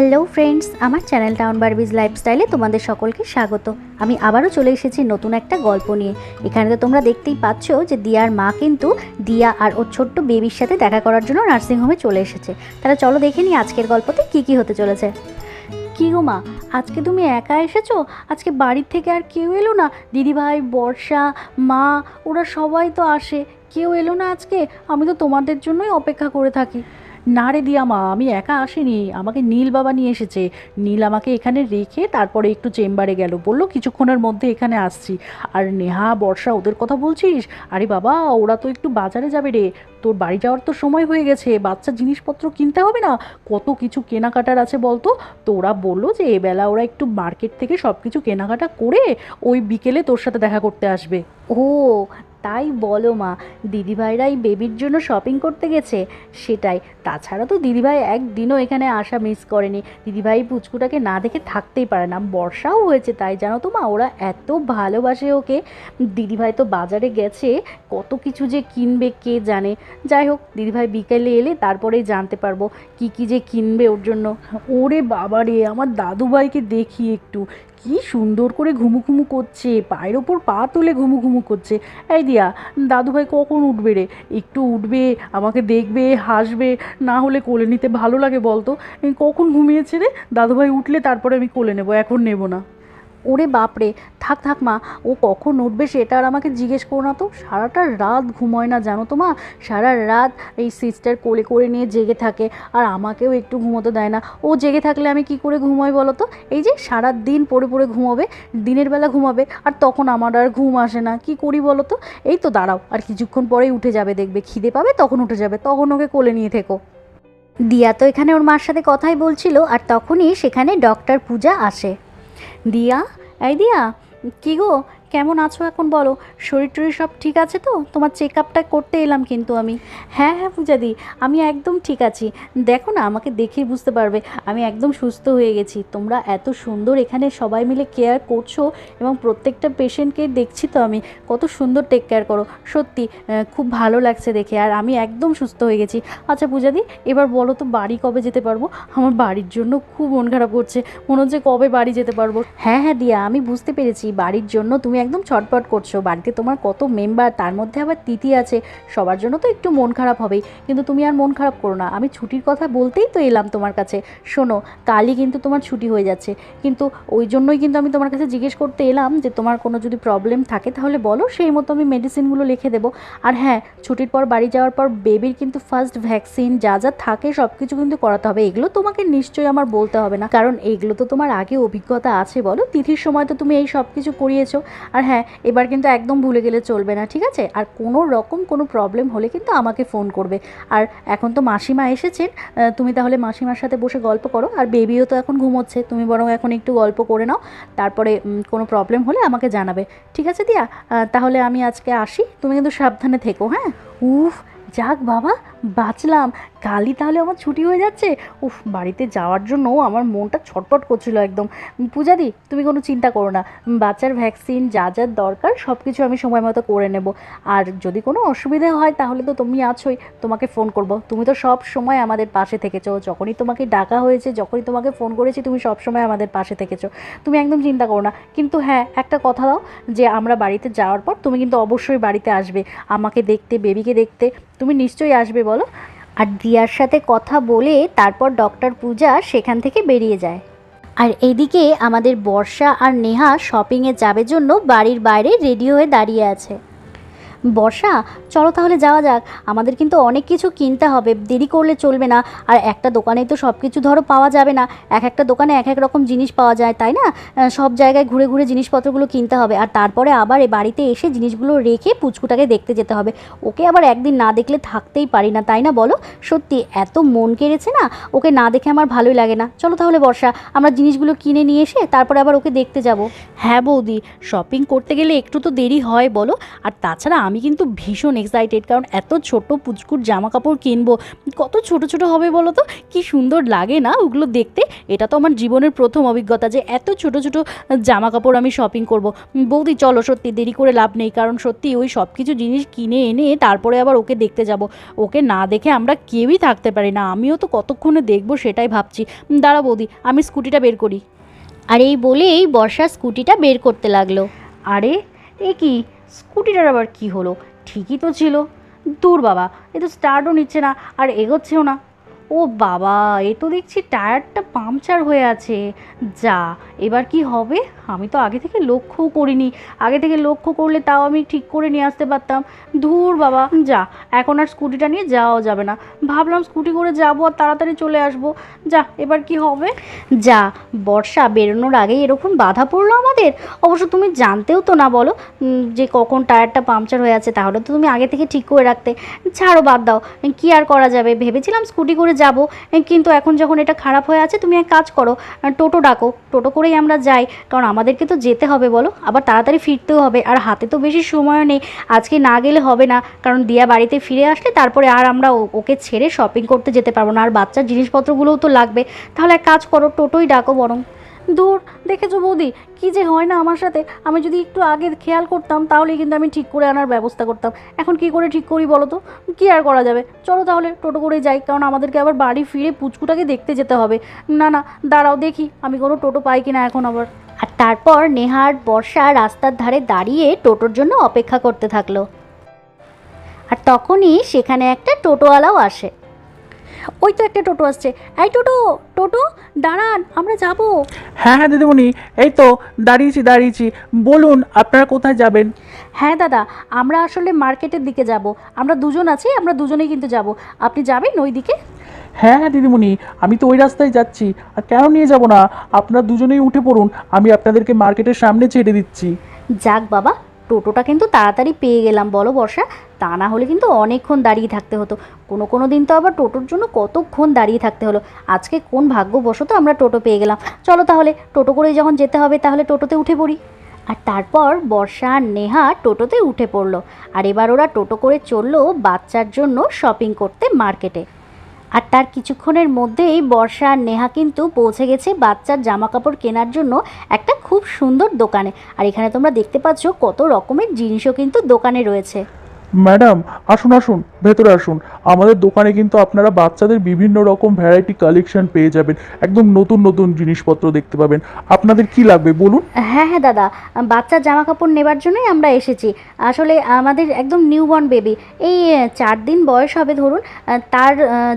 Hello friends, আমার channel town Barbies লাইফস্টাইলে তোমাদের সকলকে স্বাগত। আমি আবারও চলে এসেছি নতুন একটা গল্প নিয়ে। এখানে তো তোমরা দেখতেই পাচ্ছ যে দিয়ার মা কিন্তু দিয়া আর ওর ছোট্ট বেবির সাথে দেখা করার জন্য নার্সিংহোমে চলে এসেছে। তাহলে চলো দেখে নিই আজকের গল্পতে কি কি হতে চলেছে। কি গো মা, আজকে তুমি একা এসেছ? আজকে বাড়ির থেকে আর কেউ এলো না? দিদিভাই, বর্ষা, মা, ওরা সবাই তো আসে। কেউ এলো না আজকে? আমি তো তোমাদের জন্যই অপেক্ষা করে থাকি। না রে দিয়া মা, আমি একা আসিনি, আমাকে নীল বাবা নিয়ে এসেছে। নীল আমাকে এখানে রেখে তারপরে একটু চেম্বারে গেল, বলল, কিছুক্ষণের মধ্যে এখানে আসছি। আর নেহা, বর্ষা, ওদের কথা বলছিস? আরে বাবা, ওরা তো একটু বাজারে যাবে রে। তোর বাড়ি যাওয়ার তো সময় হয়ে গেছে, বাচ্চা জিনিসপত্র কিনতে হবে না? কত কিছু কেনাকাটার আছে বলতো? তো ওরা বলল যে, এবেলা ওরা একটু মার্কেট থেকে সব কিছু কেনাকাটা করে ওই বিকেলে তোর সাথে দেখা করতে আসবে। ও তাই বলো মা দিদিভাইরা এই বেবির জন্য শপিং করতে গেছে। সেটাই। তাছাড়া তো দিদিভাই একদিনও এখানে আসা মিস করেনি। দিদিভাই পুচকুটাকে না দেখে থাকতেই পারে না। বর্ষাও হয়েছে তাই, জানো তো মা, ওরা এত ভালোবাসে ওকে। দিদিভাই তো বাজারে গেছে, কত কিছু যে কিনবে, কে জানে? যাই হোক, দিদিভাই বিকেলে এলে তারপরেই জানতে পারব কি কি যে কিনবে ওর জন্য। ওরে বাবা রে আমার দাদুভাইকে দেখি একটু। কি সুন্দর করে ঘুমু ঘুমু করছে, পায়ের ওপর পা তুলে ঘুমু ঘুমু করছে। এই দিয়া, দাদুভাই কখন উঠবে রে? একটু উঠবে, আমাকে দেখবে, হাসবে, না হলে কোলে নিতে ভালো লাগে বলতো। কখন ঘুমিয়েছে রে? দাদুভাই উঠলে তারপরে আমি কোলে নেব, এখন নেব না। ওরে বাপরে, থাক থাক মা, ও কখন উঠবে সেটা আর আমাকে জিজ্ঞেস করো না তো। সারাটা রাত ঘুমোয় না জানো তো মা? সারা রাত এই সিস্টার কোলে করে নিয়ে জেগে থাকে আর আমাকেও একটু ঘুমোতে দেয় না। ও জেগে থাকলে আমি কি করে ঘুমোই বলো তো? এই যে সারা দিন পড়ে পড়ে ঘুমোবে, দিনের বেলা ঘুমাবে আর তখন আমার আর ঘুম আসে না। কি করি বলো তো? এই তো দাঁড়াও, আর কিছুক্ষণ পরেই উঠে যাবে, দেখবে খিদে পাবে, তখন উঠে যাবে, তখন ওকে কোলে নিয়ে থেকো। দিয়া তো এখানে ওর মার সাথে কথাই বলছিল আর তখনই সেখানে ডক্টর পূজা আসে। দিয়া এই দিয়া কি গো কেমন আছো এখন বলো? শরীর টরীর সব ঠিক আছে তো? তোমার চেক আপটা করতে এলাম কিন্তু আমি। হ্যাঁ হ্যাঁ পূজাদি, আমি একদম ঠিক আছি। দেখো না, আমাকে দেখেই বুঝতে পারবে। আমি একদম সুস্থ হয়ে গেছি। তোমরা এত সুন্দর এখানে সবাই মিলে কেয়ার করছ এবং প্রত্যেকটা পেশেন্টকে দেখছি তো আমি। কত সুন্দর টেক কেয়ার করো। সত্যি খুব ভালো লাগছে দেখে আর আমি একদম সুস্থ হয়ে গেছি। আচ্ছা পূজাদি, এবার বলো তো বাড়ি কবে যেতে পারব? আমার বাড়ির জন্য খুব মন খারাপ করছে। মনে হচ্ছে কবে বাড়ি যেতে পারব? হ্যাঁ হ্যাঁ দিয়া, আমি বুঝতে পেরেছি। বাড়ির জন্য তুমি একদম ছটপট করছ। বাড়িতে তোমার কত মেম্বার তার মধ্যে আবার তিথি আছে। সবার জন্য তো একটু মন খারাপ হবেই। কিন্তু তুমি আর মন খারাপ করো না। আমি ছুটির কথা বলতেই তো এলাম তোমার কাছে। শোনো, কালই কিন্তু তোমার ছুটি হয়ে যাচ্ছে। কিন্তু ওই জন্যই কিন্তু আমি তোমার কাছে জিজ্ঞেস করতে এলাম যে তোমার কোনো যদি প্রবলেম থাকে তাহলে বলো, সেই মতো আমি মেডিসিনগুলো লিখে দেবো। আর হ্যাঁ ছুটির পর বাড়ি যাওয়ার পর বেবির কিন্তু ফার্স্ট ভ্যাকসিন যা যা থাকে সব কিছু কিন্তু করাতে হবে। এগুলো তোমাকে নিশ্চয়ই আমার বলতে হবে না। কারণ এগুলো তো তোমার আগে অভিজ্ঞতা আছে বলো। তিথির সময় তো তুমি এই সব কিছু করিয়েছো। আর হ্যাঁ এবার কিন্তু একদম ভুলে গেলে চলবে না, ঠিক আছে? আর কোনো রকম কোনো প্রবলেম হলে কিন্তু আমাকে ফোন করবে। আর এখন তো মাসিমা এসেছেন তুমি তাহলে মাসিমার সাথে বসে গল্প করো। আর বেবিও তো এখন ঘুমোচ্ছে, তুমি বরং এখন একটু গল্প করে নাও। তারপরে কোনো প্রবলেম হলে আমাকে জানাবে। ঠিক আছে দিয়া? তাহলে আমি আজকে আসি, তুমি কিন্তু সাবধানে থেকো হ্যাঁ? উফ, যাক বাবা, বাঁচলাম। কালই তাহলে আমার ছুটি হয়ে যাচ্ছে? উফ, বাড়িতে যাওয়ার জন্য আমার মনটা ছটপট করছিল একদম। পূজাদি, তুমি কোনো চিন্তা করো না। বাচ্চার ভ্যাকসিন যা যা দরকার সব কিছু আমি সময় মতো করে নেব। আর যদি কোনো অসুবিধা হয়, তাহলে তো তুমি আছোই, তোমাকে ফোন করব। তুমি তো সব সময় আমাদের পাশে থেকেছো। যখনই তোমাকে ডাকা হয়েছে, যখনই তোমাকে ফোন করেছি, তুমি সব সময় আমাদের পাশে থেকেছো। তুমি একদম চিন্তা করো না। কিন্তু হ্যাঁ একটা কথা দাও, যে আমরা বাড়িতে যাওয়ার পর তুমি কিন্তু অবশ্যই বাড়িতে আসবে। আমাকে দেখতে বেবিকে দেখতে, তুমি নিশ্চয়ই আসবে, বলো? আর দিয়ার সাথে কথা বলে তারপর ডক্টর পূজা সেখান থেকে বেরিয়ে যায়। আর এদিকে আমাদের বর্ষা আর নেহা শপিংয়ে যাবে জন্য বাড়ির বাইরে রেডি হয়ে দাঁড়িয়ে আছে। বর্ষা, চলো তাহলে যাওয়া যাক। আমাদের কিন্তু অনেক কিছু কিনতে হবে, দেরি করলে চলবে না। আর একটা দোকানেই তো সব কিছু ধরো পাওয়া যাবে না। এক একটা দোকানে এক এক রকম জিনিস পাওয়া যায়, তাই না? সব জায়গায় ঘুরে ঘুরে জিনিসপত্রগুলো কিনতে হবে। আর তারপরে আবার এ বাড়িতে এসে জিনিসগুলো রেখে পুচকুটাকে দেখতে যেতে হবে। ওকে আবার একদিন না দেখলে থাকতেই পারি না, তাই না বলো? সত্যি, এত মন কেড়েছে না? ওকে না দেখে আমার ভালোই লাগে না। চলো তাহলে বর্ষা, আমরা জিনিসগুলো কিনে নিয়ে এসে তারপরে আবার ওকে দেখতে যাব। হ্যাঁ বৌদি শপিং করতে গেলে একটু তো দেরি হয় বলো। আর তাছাড়া আমি কিন্তু ভীষণ এক্সাইটেড কারণ এত ছোট পুচকুর জামা কাপড় কিনবো কত ছোট ছোট হবে বলো তো? কি সুন্দর লাগে না ওগুলো দেখতে? এটা তো আমার জীবনের প্রথম অভিজ্ঞতা যে এত ছোট ছোট জামা কাপড় আমি শপিং করব। বৌদি চলো সত্যি দেরি করে লাভ নেই কারণ সত্যি ওই সব কিছু জিনিস কিনে এনে তারপরে আবার ওকে দেখতে যাব। ওকে না দেখে আমরা কেউই থাকতে পারি না আমিও তো কতক্ষণে দেখব সেটাই ভাবছি। দাঁড়া বৌদি আমি স্কুটিটা বের করি। আর এই বলেই বর্ষা স্কুটিটা বের করতে লাগল। আরে এ কি? স্কুটিটার আবার কি হলো? ঠিকই তো ছিল। দূর বাবা, এ তো স্টার্টও নিচ্ছে না, আর এগোচ্ছেও না। ও বাবা, এ তো দেখছি টায়ারটা পাংচার হয়ে আছে। যা, এবার কি হবে? আমি তো আগে থেকে লক্ষ্যও করিনি। আগে থেকে লক্ষ্য করলে তাও আমি ঠিক করে নিয়ে আসতে পারতাম। ধুর বাবা, যা, এখন আর স্কুটিটা নিয়ে যাওয়া যাবে না। ভাবলাম স্কুটি করে যাব আর তাড়াতাড়ি চলে আসব। যা, এবার কি হবে? যা, বর্ষা বেরোনোর আগেই এরকম বাধা পড়ল আমাদের? অবশ্য তুমি জানতেও তো না বলো যে কখন টায়ারটা পাংচার হয়ে আছে, তাহলে তো তুমি আগে থেকে ঠিক করে রাখতে। ছাড়ো বাদ দাও, কি আর করা যাবে? ভেবেছিলাম স্কুটি করে যাব। কিন্তু এখন যখন এটা খারাপ হয়ে আছে, তুমি এক কাজ করো টোটো ডাকো। টোটো করেই আমরা যাই, কারণ আমাদেরকে তো যেতে হবে বলো। আবার তাড়াতাড়ি ফিরতেও হবে, আর হাতে তো বেশি সময় নেই। আজকে না গেলে হবে না, কারণ দিয়া বাড়িতে ফিরে আসলে তারপরে আর আমরা ওকে ছেড়ে শপিং করতে যেতে পারব না। আর বাচ্চার জিনিসপত্রগুলোও তো লাগবে। তাহলে এক কাজ করো, টোটোই ডাকো বরং। দূর, দেখেছ বৌদি? কি যে হয় না আমার সাথে? আমি যদি একটু আগে খেয়াল করতাম তাহলে কিন্তু আমি ঠিক করে আনার ব্যবস্থা করতাম। এখন কি করে ঠিক করি বলো তো? কি আর করা যাবে? চলো তাহলে টোটো করে যাই, কারণ আমাদেরকে আবার বাড়ি ফিরে পুচকুটাকে দেখতে যেতে হবে। না না, দাঁড়াও, দেখি। আমি কোনো টোটো পাই কিনা এখন আবার। আর তারপর নেহার বর্ষা রাস্তার ধারে দাঁড়িয়ে টোটোর জন্য অপেক্ষা করতে থাকল। আর তখনই সেখানে একটা টোটোওয়ালাও আসে। ওই তো একটা টোটো আসছে। এই টোটো টোটো দাঁড়ান আমরা যাব। হ্যাঁ হ্যাঁ দিদিমণি এই তো দাঁড়িয়েছি দাঁড়িয়েছি। বলুন আপনারা কোথায় যাবেন? হ্যাঁ দাদা আমরা আসলে মার্কেটের দিকে যাব। আমরা দুজন আছি আমরা দুজনেই কিন্তু যাব। আপনি যাবেন ওই দিকে হ্যাঁ হ্যাঁ দিদিমণি আমি তো ওই রাস্তায় যাচ্ছি। আর কেন নিয়ে যাব না? আপনারা দুজনেই উঠে পড়ুন আমি আপনাদেরকে মার্কেটের সামনে ছেড়ে দিচ্ছি। যাক বাবা টোটোটা কিন্তু তাড়াতাড়ি পেয়ে গেলাম, বলো বর্ষা। তা না হলে কিন্তু অনেকক্ষণ দাঁড়িয়ে থাকতে হতো। কোনো কোনো দিন তো আবার টোটোর জন্য কতক্ষণ দাঁড়িয়ে থাকতে হলো। আজকে কোন ভাগ্যবশত আমরা টোটো পেয়ে গেলাম। চলো তাহলে, টোটো করে যখন যেতে হবে, তাহলে টোটোতে উঠে পড়ি। আর তারপর বর্ষা আর নেহা টোটোতে উঠে পড়ল। আর এবার ওরা টোটো করে চলল বাচ্চার জন্য শপিং করতে মার্কেটে আর তার কিছুক্ষণের মধ্যেই বর্ষা আর নেহা কিন্তু পৌঁছে গেছে বাচ্চার জামা কাপড় কেনার জন্য একটা খুব সুন্দর দোকানে। আর এখানে তোমরা দেখতে পাচ্ছ কত রকমের জিনিসও কিন্তু দোকানে রয়েছে। ম্যাডাম আসুন আসুন ভেতরে আসুন। আমাদের দোকানে কিন্তু আপনারা বাচ্চাদের বিভিন্ন রকম ভ্যারাইটি কালেকশন পেয়ে যাবেন। একদম নতুন নতুন জিনিসপত্র দেখতে পাবেন। আপনাদের কি লাগবে বলুন? হ্যাঁ হ্যাঁ দাদা। বাচ্চার জামা কাপড় নেবার জন্যই আমরা এসেছি। আসলে আমাদের একদম নিউবর্ন বেবি এই চার দিন বয়স হবে ধরুন তার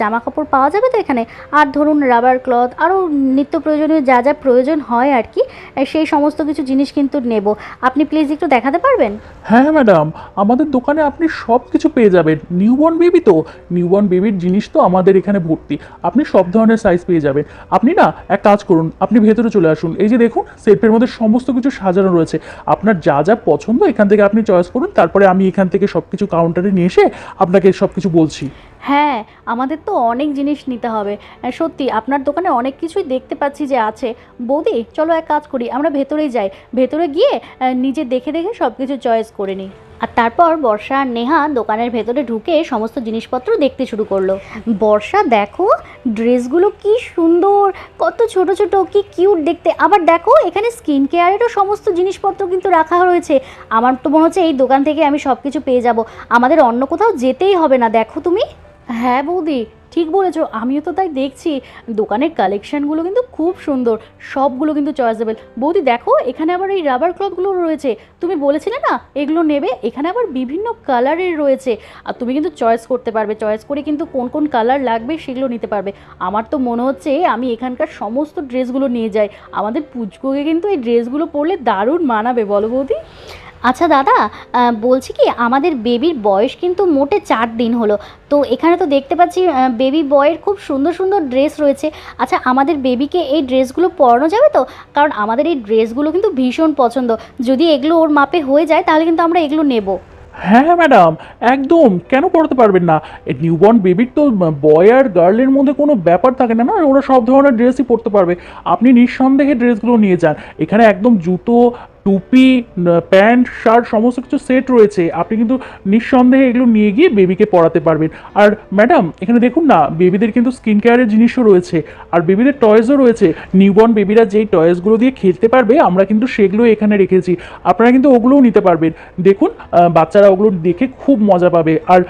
জামা কাপড় পাওয়া যাবে তো এখানে? আর ধরুন রাবার ক্লথ আরও নিত্য প্রয়োজনীয় যা যা প্রয়োজন হয় আর কি সেই সমস্ত কিছু জিনিস কিন্তু নেব। আপনি প্লিজ একটু দেখাতে পারবেন? হ্যাঁ ম্যাডাম আমাদের দোকানে আপনি সব কিছু পেয়ে যাবেন। নিউবর্ন বেবি তো নিউবর্ন বেবির জিনিস তো আমাদের এখানে ভর্তি। আপনি সব ধরনের সাইজ পেয়ে যাবেন। আপনি না, এক কাজ করুন, আপনি ভেতরে চলে আসুন। এই যে দেখুন সেলফের মধ্যে সমস্ত কিছু সাজানো রয়েছে। আপনার যা যা পছন্দ, এখান থেকে আপনি চয়েস করুন। তারপরে আমি এখান থেকে সব কিছু কাউন্টারে নিয়ে এসে আপনাকে সব কিছু বলছি। হ্যাঁ আমাদের তো অনেক জিনিস নিতে হবে। সত্যি, আপনার দোকানে অনেক কিছুই দেখতে পাচ্ছি যে আছে। বৌদি, চলো এক কাজ করি, আমরা ভেতরেই যাই। ভেতরে গিয়ে নিজে দেখে দেখে সব কিছু চয়েস করে নিই। আর তারপর বর্ষা আর নেহা দোকানের ভেতরে ঢুকে সমস্ত জিনিসপত্র দেখতে শুরু করল। বর্ষা, দেখো, ড্রেসগুলো কি সুন্দর, কত ছোট ছোট, কি কিউট দেখতে। আবার দেখো, এখানে স্কিন কেয়ারেরও সমস্ত জিনিসপত্র কিন্তু রাখা রয়েছে। আমার তো মনে হচ্ছে এই দোকান থেকে আমি সব কিছু পেয়ে যাব। আমাদের অন্য কোথাও যেতেই হবে না, দেখো তুমি। হ্যাঁ বৌদি ঠিক বলেছ, আমিও তো তাই দেখছি। দোকানের কালেকশানগুলো কিন্তু খুব সুন্দর, সবগুলো কিন্তু চয়েসেবল বৌদি, দেখো, এখানে আবার এই রাবার ক্লথগুলো রয়েছে। তুমি বলেছিলে না, এগুলো নেবে? এখানে আবার বিভিন্ন কালারের রয়েছে। আর তুমি কিন্তু চয়েস করতে পারবে চয়েস করে কিন্তু কোন কোন কালার লাগবে সেগুলো নিতে পারবে। আমার তো মনে হচ্ছে, আমি এখানকার সমস্ত ড্রেসগুলো নিয়ে যাই। আমাদের পুচকুকে কিন্তু এই ড্রেসগুলো পরলে দারুণ মানাবে, বলো বৌদি। আচ্ছা দাদা বলছি কি, আমাদের বেবির বয়স কিন্তু মোটে চার দিন হলো। তো এখানে তো দেখতে পাচ্ছি বেবি বয়ের খুব সুন্দর সুন্দর ড্রেস রয়েছে। আচ্ছা আমাদের বেবিকে এই ড্রেসগুলো পরানো যাবে তো? কারণ আমাদের এই ড্রেসগুলো কিন্তু ভীষণ পছন্দ। যদি এগুলো ওর মাপে হয়ে যায়, তাহলে কিন্তু আমরা এগুলো নেব। হ্যাঁ ম্যাডাম একদম। কেন পড়াতে পারবেন না? নিউবর্ন বেবির তো বয় আর গার্লের মধ্যে কোনো ব্যাপার থাকে না না? ওরা সব ধরনের ড্রেসই পরতে পারবে। আপনি নিঃসন্দেহে ড্রেসগুলো নিয়ে যান। এখানে একদম জুতো টুপি প্যান্ট, শার্ট, সমস্ত কিছু সেট রয়েছে। আপনি কিন্তু নিঃসন্দেহে এগুলো নিয়ে গিয়ে বেবিকে পড়াতে পারবেন। আর ম্যাডাম এখানে দেখুন না বেবিদের কিন্তু স্কিন কেয়ারের জিনিসও রয়েছে। আর বেবিদের টয়েসও রয়েছে। নিউবর্ন বেবিরা যেই টয়েসগুলো দিয়ে খেলতে পারবে, আমরা কিন্তু সেগুলো এখানে রেখেছি। আপনারা কিন্তু ওগুলোও নিতে পারবেন। দেখুন বাচ্চারা ওগুলো দেখে খুব মজা পাবে। আর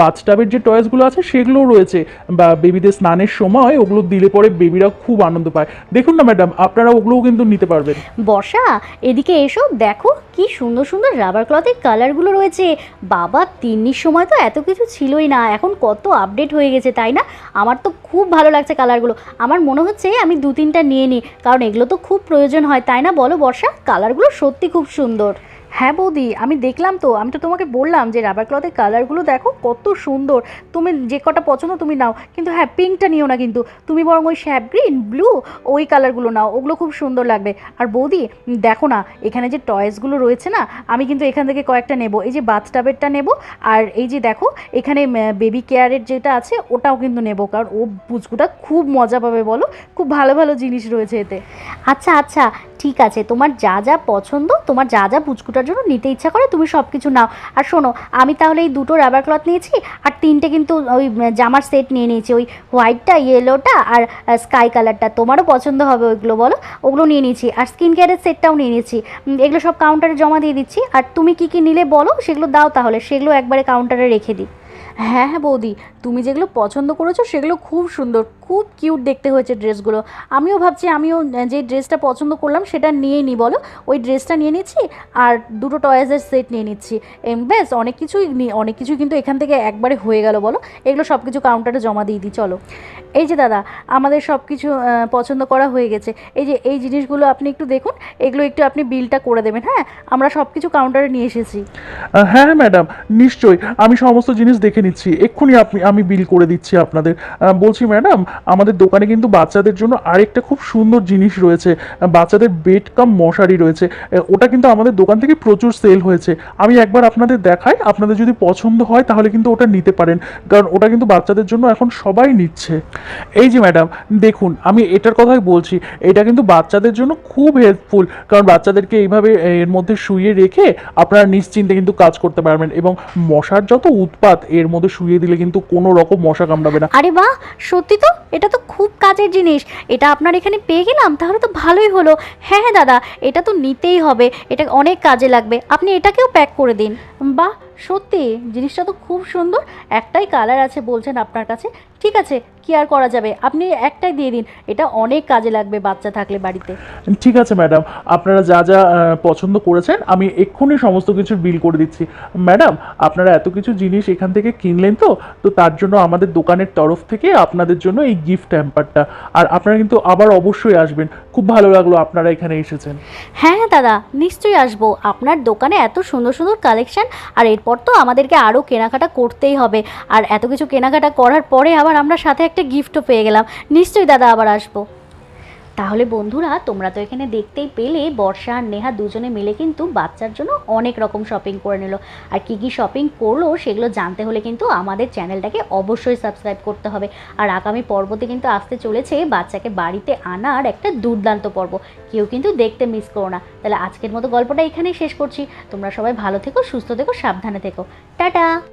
বাথটাবের যে টয়েসগুলো আছে, সেগুলোও রয়েছে। বা বেবিদের স্নানের সময় ওগুলো দিলে পরে বেবিরা খুব আনন্দ পায়। দেখুন না ম্যাডাম আপনারা ওগুলোও কিন্তু নিতে পারবেন। বর্ষা, এদিকে এসো দেখো কি সুন্দর সুন্দর রাবার ক্লথের কালারগুলো রয়েছে। বাবা, তিন্নির সময় তো এত কিছু ছিলই না। এখন কত আপডেট হয়ে গেছে, তাই না? আমার তো খুব ভালো লাগছে কালারগুলো আমার মনে হচ্ছে আমি দু তিনটা নিয়ে নিই, কারণ এগুলো তো খুব প্রয়োজন হয়, তাই না? বলো বর্ষা কালারগুলো সত্যি খুব সুন্দর। হ্যাঁ বৌদি, আমি দেখলাম তো, আমি তো তোমাকে বললাম যে রাবার ক্লথের কালারগুলো দেখো কত সুন্দর। তুমি যে কটা পছন্দ তুমি নাও, কিন্তু হ্যাঁ পিঙ্কটা নিও না কিন্তু। তুমি বরং ওই শ্যাপ গ্রিন ব্লু ওই কালারগুলো নাও, ওগুলো খুব সুন্দর লাগবে। আর বৌদি, দেখো না, এখানে যে টয়েসগুলো রয়েছে না, আমি কিন্তু এখান থেকে কয়েকটা নেব। এই যে বাথটাবেরটা নেব, আর এই যে দেখো, এখানে বেবি কেয়ারের যেটা আছে, ওটাও কিন্তু নেব। কারণ ও পুচকুটা খুব মজা পাবে বলো, খুব ভালো ভালো জিনিস রয়েছে এতে। আচ্ছা আচ্ছা ঠিক আছে। তোমার যা যা পছন্দ, তোমার যা যা পুচকুটার জন্য নিতে ইচ্ছা করে তুমি সব কিছু নাও। আর শোনো, আমি তাহলে এই দুটো রাবার ক্লথ নিয়েছি আর তিনটে কিন্তু ওই জামার সেট নিয়ে নিয়েছি। ওই হোয়াইটটা ইয়েলোটা আর স্কাই কালারটা তোমারও পছন্দ হবে ওইগুলো বলো। ওগুলো নিয়ে নিয়েছি। আর স্কিন কেয়ারের সেটটাও নিয়ে নিয়েছি। এগুলো সব কাউন্টারে জমা দিয়ে দিচ্ছি। আর তুমি কি কি নিলে বলো? সেগুলো দাও তাহলে। সেগুলো একবারে কাউন্টারে রেখে দিই। হ্যাঁ হ্যাঁ বৌদি। তুমি যেগুলো পছন্দ করেছ, সেগুলো খুব সুন্দর, খুব কিউট দেখতে হয়েছে ড্রেসগুলো। আমিও ভাবছি, আমিও যে ড্রেসটা পছন্দ করলাম, সেটা নিয়েই নিই বলো? ওই ড্রেসটা নিয়ে নিচ্ছি, আর দুটো টয়েসের সেট নিয়ে নিচ্ছি। ব্যাস, অনেক কিছুই অনেক কিছুই কিন্তু এখান থেকে একবারে হয়ে গেল, বলো? এগুলো সব কিছু কাউন্টারে জমা দিয়ে দিই, চলো। এই যে দাদা, আমাদের সব কিছু পছন্দ করা হয়ে গেছে। এই যে, এই জিনিসগুলো আপনি একটু দেখুন, এগুলো একটু আপনি বিলটা করে দেবেন হ্যাঁ? আমরা সব কিছু কাউন্টারে নিয়ে এসেছি। হ্যাঁ ম্যাডাম নিশ্চয়ই। আমি সমস্ত জিনিস দেখে নিচ্ছি। এক্ষুনি আপনি আমি বিল করে দিচ্ছি আপনাদের। বলছি ম্যাডাম আমাদের দোকানে কিন্তু বাচ্চাদের জন্য আরেকটা খুব সুন্দর জিনিস রয়েছে। বাচ্চাদের বেড কাম মশারি রয়েছে। ওটা কিন্তু আমাদের দোকান থেকে প্রচুর সেল হয়েছে। আমি একবার আপনাদের দেখাই, আপনাদের যদি পছন্দ হয় তাহলে কিন্তু ওটা নিতে পারেন। কারণ ওটা কিন্তু বাচ্চাদের জন্য এখন সবাই নিচ্ছে। এই যে ম্যাডাম দেখুন, আমি এটার কথাই বলছি, এটা কিন্তু বাচ্চাদের জন্য খুব হেল্পফুল কারণ বাচ্চাদেরকে এইভাবে এর মধ্যে শুয়ে রেখে আপনারা নিশ্চিন্তে কিন্তু কাজ করতে পারবেন। এবং মশার যত উৎপাত, এর মধ্যে শুয়ে দিলে কিন্তু কোনো রকম মশা কামড়াবে না। আরে বাহ সত্যি তো? এটা তো খুব কাজের জিনিস। এটা আপনার এখানে পেয়ে গেলাম? তাহলে তো ভালোই হলো। হ্যাঁ হ্যাঁ দাদা এটা তো নিতেই হবে। এটা অনেক কাজে লাগবে। আপনি এটাকেও প্যাক করে দিন। বাহ সত্যি জিনিসটা তো খুব সুন্দর। একটাই কালার আছে বলছেন আপনার কাছে। ঠিক আছে কি আর করা যাবে? আপনি একটাই দিয়ে দিন। এটা অনেক কাজে লাগবে বাচ্চা থাকলে বাড়িতে। ঠিক আছে ম্যাডাম আপনারা যা যা পছন্দ করেছেন আমি এক্ষুনি সমস্ত কিছুর বিল করে দিচ্ছি। ম্যাডাম আপনারা এত কিছু জিনিস এখান থেকে কিনলেন তো তো তার জন্য আমাদের দোকানের তরফ থেকে আপনাদের জন্য এই গিফট হ্যাম্পারটা আর আপনারা কিন্তু আবার অবশ্যই আসবেন। খুব ভালো লাগল আপনারা এখানে এসেছেন। হ্যাঁ হ্যাঁ দাদা নিশ্চয়ই আসব। আপনার দোকানে এত সুন্দর সুন্দর কালেকশন আর এরপর তো আমাদেরকে আরও কেনাকাটা করতেই হবে। আর এত কিছু কেনাকাটা করার পরে আবার আমরা সাথে একটা গিফটও পেয়ে গেলাম। নিশ্চয়ই দাদা আবার আসব। তাহলে বন্ধুরা, তোমরা তো এখানে দেখতেই পেলে, বর্ষা আর নেহা দুজনে মিলে কিন্তু বাচ্চার জন্য অনেক রকম শপিং করে নিল। আর কী কী শপিং করল, সেগুলো জানতে হলে কিন্তু আমাদের চ্যানেলটাকে অবশ্যই সাবস্ক্রাইব করতে হবে। আর আগামী পর্বতে কিন্তু আসতে চলেছে বাচ্চাকে বাড়িতে আনার একটা দুর্দান্ত পর্ব। কেউ কিন্তু দেখতে মিস করো না। তাহলে আজকের মতো গল্পটা এখানেই শেষ করছি। তোমরা সবাই ভালো থেকো, সুস্থ থেকো, সাবধানে থেকো। টাটা!